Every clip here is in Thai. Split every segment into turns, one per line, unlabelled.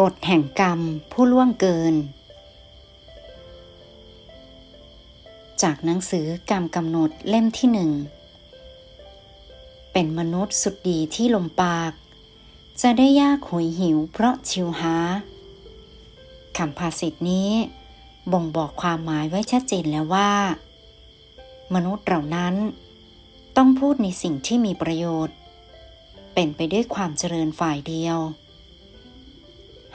กฎแห่งกรรมผู้ล่วงเกิน จากหนังสือกรรมกำหนดเล่มที่หนึ่ง เป็นมนุษย์สุดดีที่ลมปาก จะได้ยากหวยหิวเพราะชิวหาคำภาษิตนี้บ่งบอกความหมายไว้ชัดเจนแล้วว่า มนุษย์เหล่านั้น ต้องพูดในสิ่งที่มีประโยชน์ เป็นไปด้วยความเจริญฝ่ายเดียว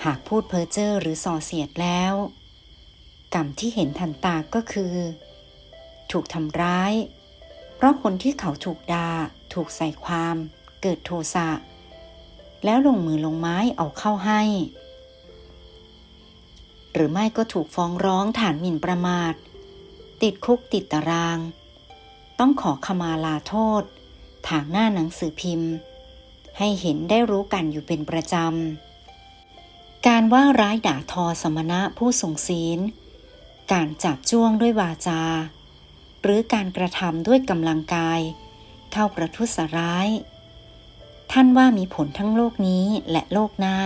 หากพูดเพ้อเจ้อหรือส่อเสียดแล้ว กรรมที่เห็นทันตาก็คือ ถูกทำร้าย เพราะคนที่เขาถูกดา่าถูกใส่ความ เกิดโทสะแล้วลงมือลงไม้เอาเข้าให้ หรือไม่ก็ถูกฟ้องร้องฐานหมิ่นประมาท ติดคุกติดตาราง ต้องขอขมาลาโทษทางหน้าหนังสือพิมพ์ ให้เห็นได้รู้กันอยู่เป็นประจำ การว่าร้ายด่าทอสมณะผู้ทรงศีล การจับจ้วงด้วยวาจา หรือการกระทำด้วยกำลังกาย เข้าประทุษร้าย ท่านว่ามีผลทั้งโลกนี้และโลกหน้า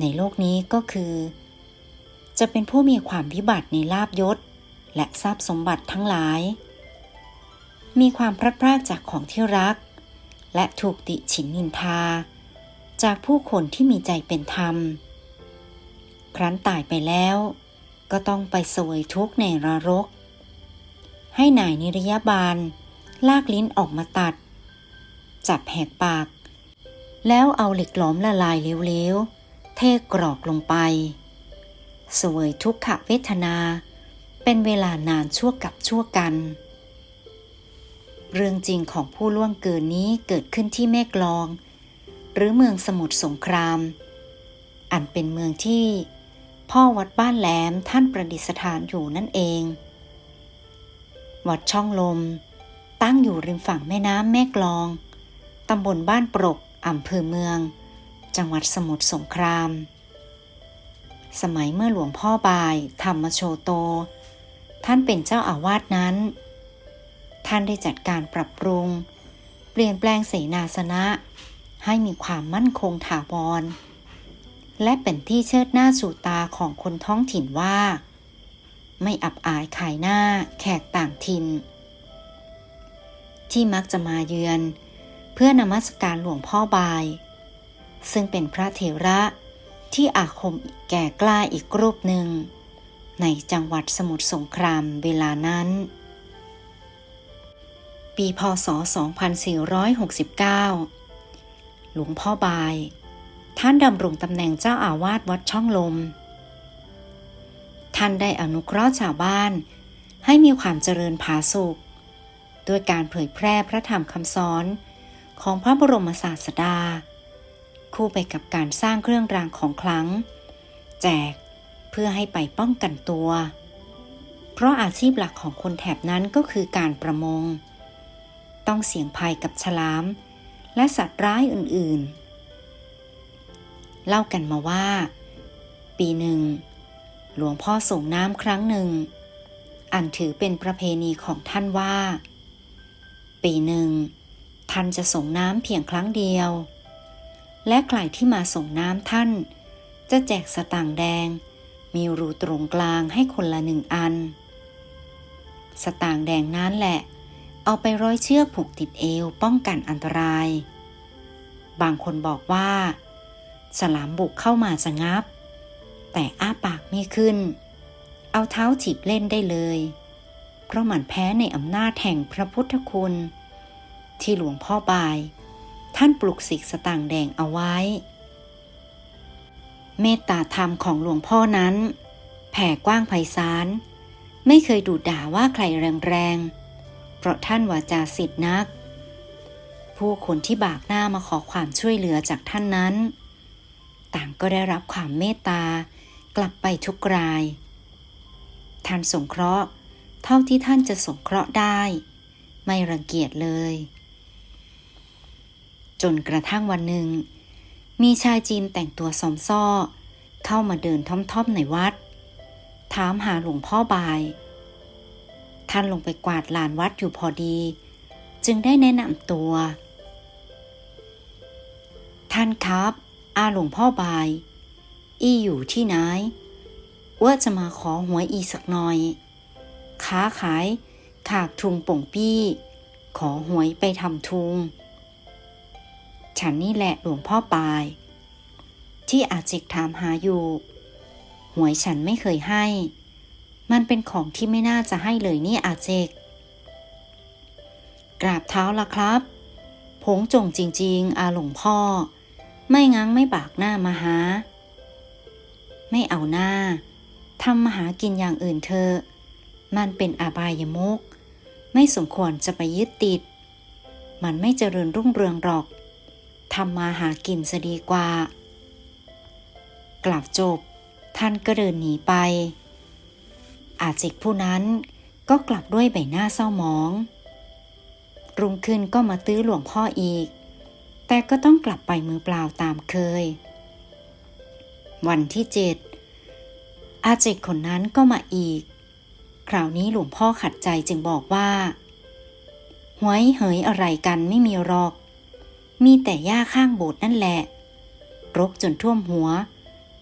ในโลกนี้ก็คือ จะเป็นผู้มีความวิบัติในลาบยศ และทรัพย์สมบัติทั้งหลาย มีความพลัดพรากจากของที่รัก และถูกติฉินนินทา จากผู้คนที่มีใจเป็นธรรม ครั้นตายไปแล้ว ก็ต้องไปสวยทุกข์ในนรก ให้นายนิรยาบาล ลากลิ้นออกมาตัด จับแหกปาก แล้วเอาเหล็กหลอมละลายเร็วๆ เทกรอกลงไป สวยทุกขเวทนา เป็นเวลานานชั่วกับชั่วกันเรื่องจริงของผู้ล่วงเกินนี้เกิดขึ้นที่แม่กลอง หรือเมืองสมุทรสงคราม อันเป็นเมืองที่พ่อวัดบ้านแหลมท่านประดิษฐานอยู่นั่นเอง วัดช่องลม ตั้งอยู่ริมฝั่งแม่น้ำแม่กลอง ตำบลบ้านปรกอำเภอเมือง จังหวัดสมุทรสงคราม สมัยเมื่อหลวงพ่อบาย ธรรมโชโต ท่านเป็นเจ้าอาวาสนั้น ท่านได้จัดการปรับปรุง เปลี่ยนแปลงเสนาสนะ ให้มีความมั่นคงถาวร และเป็นที่เชิดหน้าสู่ตาของคนท้องถิ่นว่า ไม่อับอายขายหน้าแขกต่างถิ่น ที่มักจะมาเยือน เพื่อนมัสการหลวงพ่อบาย ซึ่งเป็นพระเถระที่อาคมแก่กล้าอีกรูปหนึ่ง ในจังหวัดสมุทรสงครามเวลานั้น ปีพศ 2469 หลวงพ่อบาย ท่านดำรงตำแหน่งเจ้าอาวาสวัดช่องลม ท่านได้อนุเคราะห์ชาวบ้าน ให้มีความเจริญผาสุกด้วยการเผยแพร่พระธรรมคำสอนของพระบรมศาสดา คู่ไปกับการสร้างเครื่องรางของคลัง แจกเพื่อให้ไปป้องกันตัว เพราะอาชีพหลักของคนแถบนั้นก็คือการประมง ต้องเสี่ยงภัยกับฉลาม และสัตว์ร้ายอื่นๆ เล่ากันมาว่า ปีหนึ่ง หลวงพ่อส่งน้ำครั้งหนึ่ง อันถือเป็นประเพณีของท่านว่า ปีหนึ่ง ท่านจะส่งน้ำเพียงครั้งเดียว และใครที่มาส่งน้ำท่าน จะแจกสตางค์แดง มีรูตรงกลางให้คนละหนึ่งอัน สตางค์แดงนั้นแหละ เอาไปร้อยเชือกผูกติดเอวป้องกันอันตราย บางคนบอกว่าสลามบุกเข้ามาจะงับ แต่อ้าปากไม่ขึ้น เอาเท้าถีบเล่นได้เลย เพราะมันแพ้ในอำนาจแห่งพระพุทธคุณ ที่หลวงพ่อบาย ท่านปลุกสิกสต่างแดงเอาไว้ เมตตาธรรมของหลวงพ่อนั้น แผ่กว้างไพศาลไม่เคยดูด่าว่าใครแรงๆ เพราะท่านวาจาสิทธินัก ผู้คนที่บากหน้ามาขอความช่วยเหลือจากท่านนั้น ต่างก็ได้รับความเมตตากลับไปทุกราย ท่านสงเคราะห์ เท่าที่ท่านจะสงเคราะห์ได้ ไม่รังเกียจเลย จนกระทั่งวันหนึ่ง มีชายจีนแต่งตัวสมซ้อเข้ามาเดินท่อมๆในวัด ถามหาหลวงพ่อบาย ท่านลงไปกวาดลานวัดอยู่พอดี จึงได้แนะนำตัว ท่านครับ อาหลวงพ่อบาย อีอยู่ที่ไหนว่าจะมาขอหวยอีสักหน่อย ค้าขายขากทุงป่งปี้ ขอหวยไปทำทุง ฉันนี่แหละหลวงพ่อปาย ที่อาจิกถามหาอยู่ หวยฉันไม่เคยให้ มันเป็นของที่ไม่น่าจะให้เลยนี่อาเจก กราบเท้าละครับ ผงจงจริง ๆ อาหลวงพ่อ ไม่งั้งไม่บากหน้ามาหา ไม่เอาหน้าทำมาหากินอย่างอื่นเถอมันเป็นอาบายมุก ไม่สมควรจะไปยึดติด มันไม่เจริญรุ่งเรืองหรอกทำมาหากินจะดีกว่า กล่าวจบ ท่านก็เดินหนีไป อาจิกผู้นั้นก็กลับด้วยใบหน้าเศร้าหมอง รุ่งขึ้นก็มาตื้อหลวงพ่ออีก แต่ก็ต้องกลับไปมือเปล่าตามเคย วันที่เจ็ดอาเจกคนนั้นก็มาอีก คราวนี้หลวงพ่อขัดใจจึงบอกว่าหวยเหยอะไรกันไม่มีหรอก มีแต่หญ้าข้างโบสถ์นั่นแหละ รกจนท่วมหัว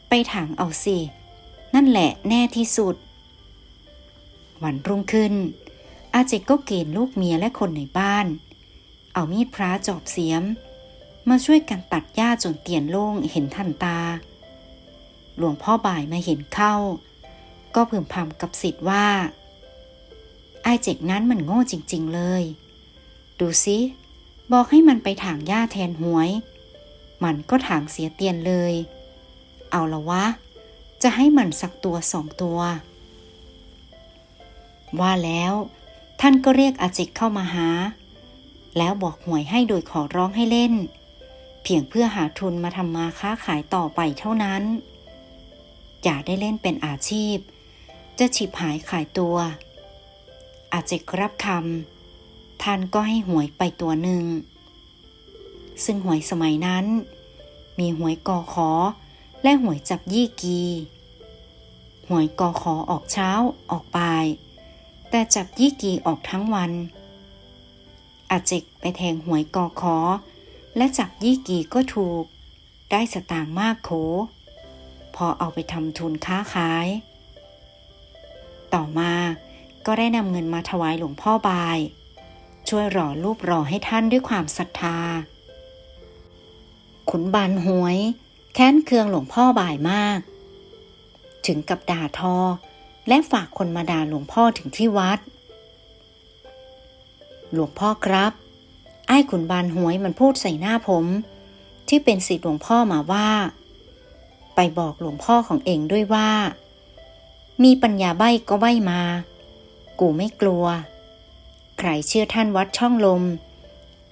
ไปถางเอาสิ นั่นแหละแน่ที่สุด วันรุ่งขึ้น อาเจกก็เกณฑ์ลูกเมียและคนในบ้าน เอามีดพระจอบเสียม มาช่วยกันตัดหญ้าจนเตียนโล่งเห็นทันตา หลวงพ่อบ่ายมาเห็นเข้า ก็พึมพำกับสิทธิ์ว่าไอ้เจกนั้นมันโง่จริง ๆเลย ดูสิบอกให้มันไปถางหญ้าแทนหวย มันก็ถางเสียเตียนเลย เอาละวะ จะให้มันสักตัวสองตัว ว่าแล้ว ท่านก็เรียกอาจิกเข้ามาหา แล้วบอกหวยให้โดยขอร้องให้เล่น เพียงเพื่อหาทุนมาทำมาค้าขายต่อไปเท่านั้น อย่าได้เล่นเป็นอาชีพ จะฉิบหายขายตัว อาจิกรับคำท่านก็ให้หวยไปตัวหนึ่ง ซึ่งหวยสมัยนั้น มีหวยกอขอและหวยจับยี่กี หวยกอขอออกเช้าออกบ่าย แต่จับยี่กีออกทั้งวัน อาเจกไปแทงหวยกอขอ และจับยี่กีก็ถูก ได้สตางค์มากโข พอเอาไปทำทุนค้าขาย ต่อมาก็ได้นำเงินมาถวายหลวงพ่อบาย ช่วยหล่อรูปหล่อให้ท่านด้วยความศรัทธา ขุนบานหวย แค้นเคืองหลวงพ่อบายมาก ถึงกับด่าทอ และฝากคนมาด่าหลวงพ่อถึงที่วัด หลวงพ่อครับ ไอ้ขุนบานหวยมันพูดใส่หน้าผม ที่เป็นศิษย์หลวงพ่อมาว่า ไปบอกหลวงพ่อของเองด้วยว่า มีปัญญาใบ้ก็ใบ้มา กูไม่กลัว ใครเชื่อท่านวัดช่องลม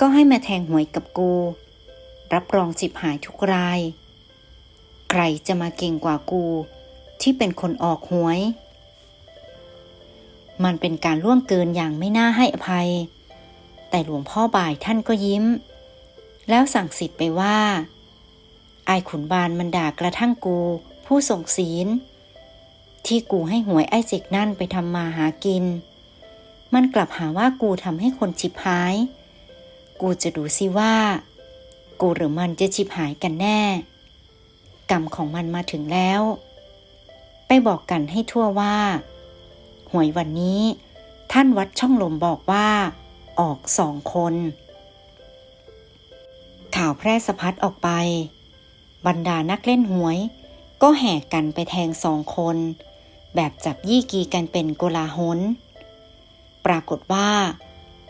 ก็ให้มาแทงหวยกับกู รับรองจิบหายทุกราย ใครจะมาเก่งกว่ากูที่เป็นคนออกหวย มันเป็นการล่วงเกินอย่างไม่น่าให้อภัย แต่หลวงพ่อบ่ายท่านก็ยิ้ม แล้วสั่งสิทธิ์ไปว่าไอ้ขุนบานมันด่ากระทั่งกู ผู้ส่งศีล ที่กูให้หวยไอ้เจกนั่นไปทำมาหากิน มันกลับหาว่ากูทำให้คนชิบหาย กูจะดูสิว่า กูหรือมันจะชิบหายกันแน่ กรรมของมันมาถึงแล้ว ไปบอกกันให้ทั่วว่า หวยวันนี้ ท่านวัดช่องลมบอกว่า ออกสองคน ข่าวแพร่สะพัดออกไป บรรดานักเล่นหวย ก็แห่กันไปแทงสองคน แบบจับยี่กีกันเป็นโกลาหลปรากฏว่า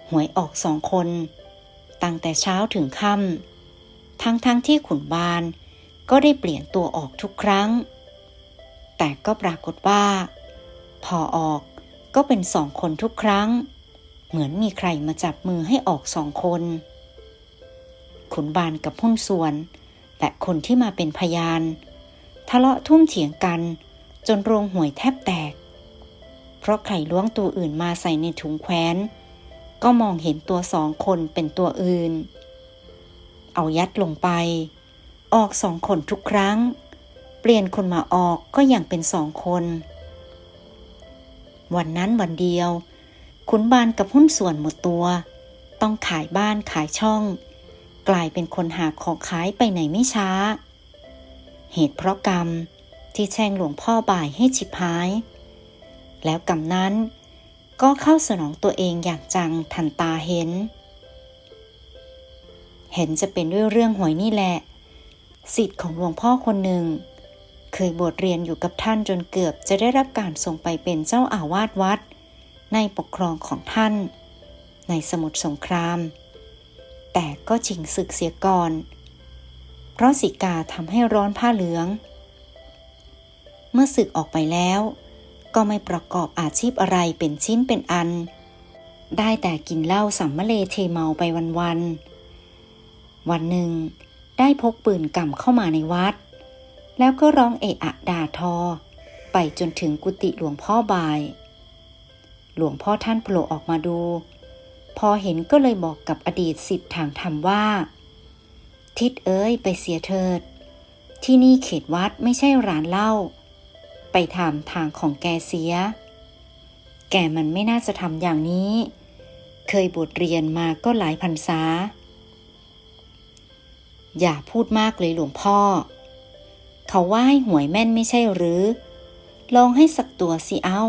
หวยออกสองคน ตั้งแต่เช้าถึงค่ำทั้งทั้งที่ขุนบานก็ได้เปลี่ยนตัวออกทุกครั้ง แต่ก็ปรากฏว่า พอออก ก็เป็นสองคนทุกครั้ง เหมือนมีใครมาจับมือให้ออกสองคน ขุนบานกับหุ้นส่วน และคนที่มาเป็นพยาน ทะเลาะทุ่มเถียงกัน จนโรงหวยแทบแตก เพราะใครล้วงตัวอื่นมาใส่ในถุงแคว้น ก็มองเห็นตัวสองคนเป็นตัวอื่น เอายัดลงไป ออกสองคนทุกครั้ง เปลี่ยนคนมาออกก็ยังเป็นสองคน วันนั้นวันเดียว ขุนบานกับหุ้นส่วนหมดตัว ต้องขายบ้านขายช่อง กลายเป็นคนหาของขายไปไหนไม่ช้า เหตุเพราะกรรมที่แช่งหลวงพ่อบ่ายให้ฉิบหาย แล้วกรรมนั้นก็เข้าสนองตัวเองอย่างจังทันตาเห็น เห็นจะเป็นด้วยเรื่องหวยนี่แหละ สิทธิ์ของหลวงพ่อคนหนึ่ง เคยบวชเรียนอยู่กับท่านจนเกือบจะได้รับการส่งไปเป็นเจ้าอาวาสวัด ในปกครองของท่าน ในสมุทรสงคราม แต่ก็ชิงศึกเสียก่อน เพราะสิกาทำให้ร้อนผ้าเหลือง เมื่อศึกออกไปแล้ว ก็ไม่ประกอบอาชีพอะไรเป็นชิ้นเป็นอัน ได้แต่กินเหล้าสัมมะเลเทเมาไปวันๆวันหนึ่งได้พกปืนก่ำเข้ามาในวัด แล้วก็ร้องเอะอะด่าทอ ไปจนถึงกุฏิหลวงพ่อบาย หลวงพ่อท่านโผล่ออกมาดู พอเห็นก็เลยบอกกับอดีตสิทธิ์ทางธรรมว่า ทิดเอ้ยไปเสียเถิด ที่นี่เขตวัดไม่ใช่ร้านเหล้าไปทำทางของแกเสีย แกมันไม่น่าจะทำอย่างนี้ เคยบทเรียนมาก็หลายพรรษา อย่าพูดมากเลยหลวงพ่อ เขาว่าให้หวยแม่นไม่ใช่หรือ ลองให้สักตัวสิเอา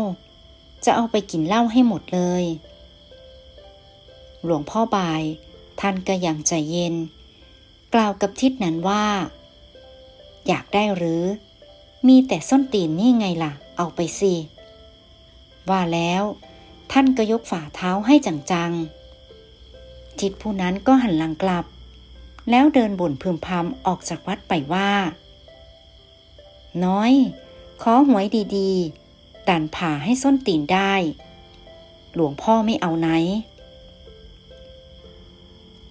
จะเอาไปกินเหล้าให้หมดเลย หลวงพ่อบาย ท่านก็ยังใจเย็น กล่าวกับทิศนั้นว่า อยากได้หรือ มีแต่ส้นตีนนี่ไงล่ะ เอาไปสิ ว่าแล้ว ท่านก็ยกฝ่าเท้าให้จังๆ ทิศผู้นั้นก็หันหลังกลับแล้วเดินบ่นพึมพำออกจากวัดไปว่า น้อย ขอหวยดีๆดันผ่าให้ส้นตีนได้ หลวงพ่อไม่เอาไหน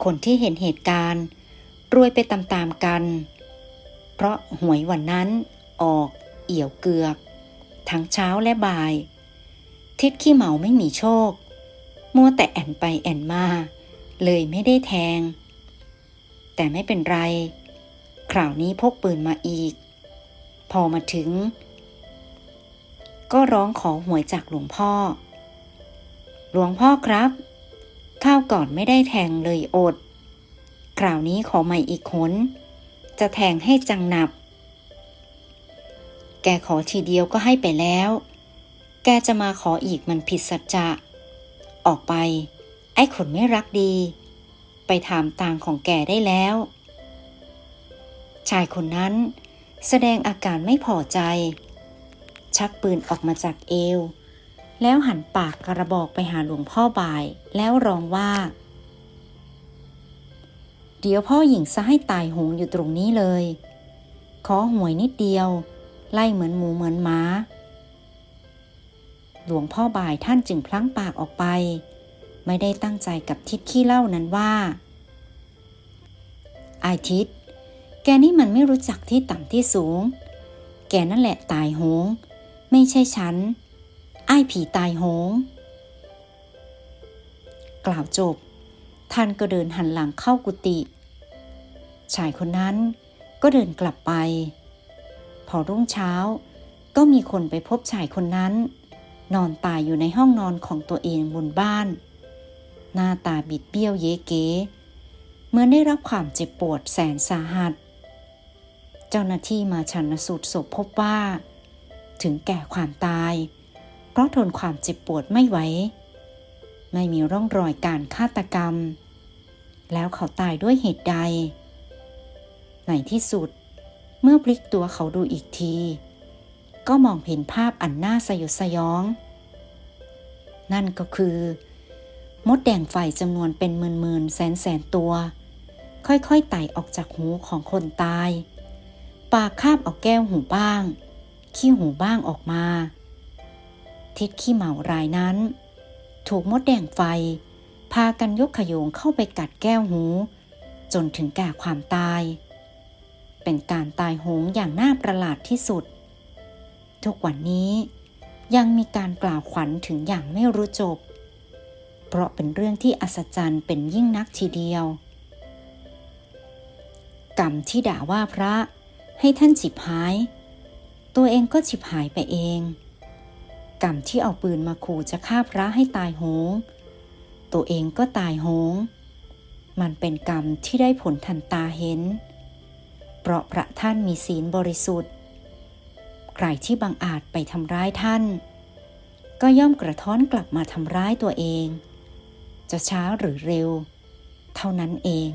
คนที่เห็นเหตุการณ์รวยไปตามๆกัน เพราะหวยวันนั้นออกเอี่ยวเกือก ทั้งเช้าและบ่าย ทิศขี้เหมาไม่มีโชค มัวแต่แอนไปแอนมา เลยไม่ได้แทง แต่ไม่เป็นไร คราวนี้พกปืนมาอีก พอมาถึง ก็ร้องขอหวยจากหลวงพ่อ หลวงพ่อครับ ข้าวก่อนไม่ได้แทงเลยอด คราวนี้ขอใหม่อีกคนจะแทงให้จังหนับ แกขอทีเดียวก็ให้ไปแล้ว แกจะมาขออีกมันผิดสัจจะ ออกไป ไอ้คนไม่รักดี ไปถามตางของแกได้แล้ว ชายคนนั้น แสดงอาการไม่พอใจ ชักปืนออกมาจากเอว แล้วหันปากกระบอกไปหาหลวงพ่อบ่าย แล้วร้องว่า เดี๋ยวพ่อหญิงซะให้ตายหงอยู่ตรงนี้เลย ขอหวยนิดเดียว ไล่เหมือนหมูเหมือนหมาหลวงพ่อบ่ายท่านจึงพลั้งปากออกไป ไม่ได้ตั้งใจกับทิศขี้เล่านั้นว่าไอาทิศ แกนี่มันไม่รู้จักที่ต่ำที่สูง แกนั่นแหละตายโหง ไม่ใช่ฉันไอ้ายผีตายโหง กล่าวจบ ท่านก็เดินหันหลังเข้ากุฏิชายคนนั้นก็เดินกลับไป พอรุ่งเช้า ก็มีคนไปพบชายคนนั้น นอนตายอยู่ในห้องนอนของตัวเองบนบ้าน หน้าตาบิดเบี้ยวเยเกเหมื่อนได้รับความเจ็บปวดแสนสาหัส เจ้าหน้าที่มาชันสูตรศพพบว่า ถึงแก่ความตาย เพราะทนความเจ็บปวดไม่ไหว ไม่มีร่องรอยการฆาตกรรม แล้วเขาตายด้วยเหตุใด ในที่สุด เมื่อพลิกตัวเขาดูอีกที ก็มองเห็นภาพอันน่าสยดสยอง นั่นก็คือ มดแดงไฟจำนวนเป็นหมื่นๆแสนแสนตัวค่อยๆไต่ออกจากหูของคนตาย ปากคาบเอาแก้วหูบ้าง ขี้หูบ้างออกมา ทิศขี้เหมารายนั้น ถูกมดแดงไฟ พากันยกขยงเข้าไปกัดแก้วหู จนถึงแก่ความตาย เป็นการตายโหงอย่างน่าประหลาดที่สุด ทุกวันนี้ยังมีการกล่าวขวัญถึงอย่างไม่รู้จบ เพราะเป็นเรื่องที่อัศจรรย์เป็นยิ่งนักทีเดียว กรรมที่ด่าว่าพระ ให้ท่านฉิบหาย ตัวเองก็ฉิบหายไปเอง กรรมที่เอาปืนมาขู่จะฆ่าพระให้ตายโหง ตัวเองก็ตายโหง มันเป็นกรรมที่ได้ผลทันตาเห็น เพราะพระท่านมีศีลบริสุทธิ์ ใครที่บังอาจไปทำร้ายท่าน ก็ย่อมกระท้อนกลับมาทำร้ายตัวเอง จะช้าหรือเร็ว เท่านั้นเอง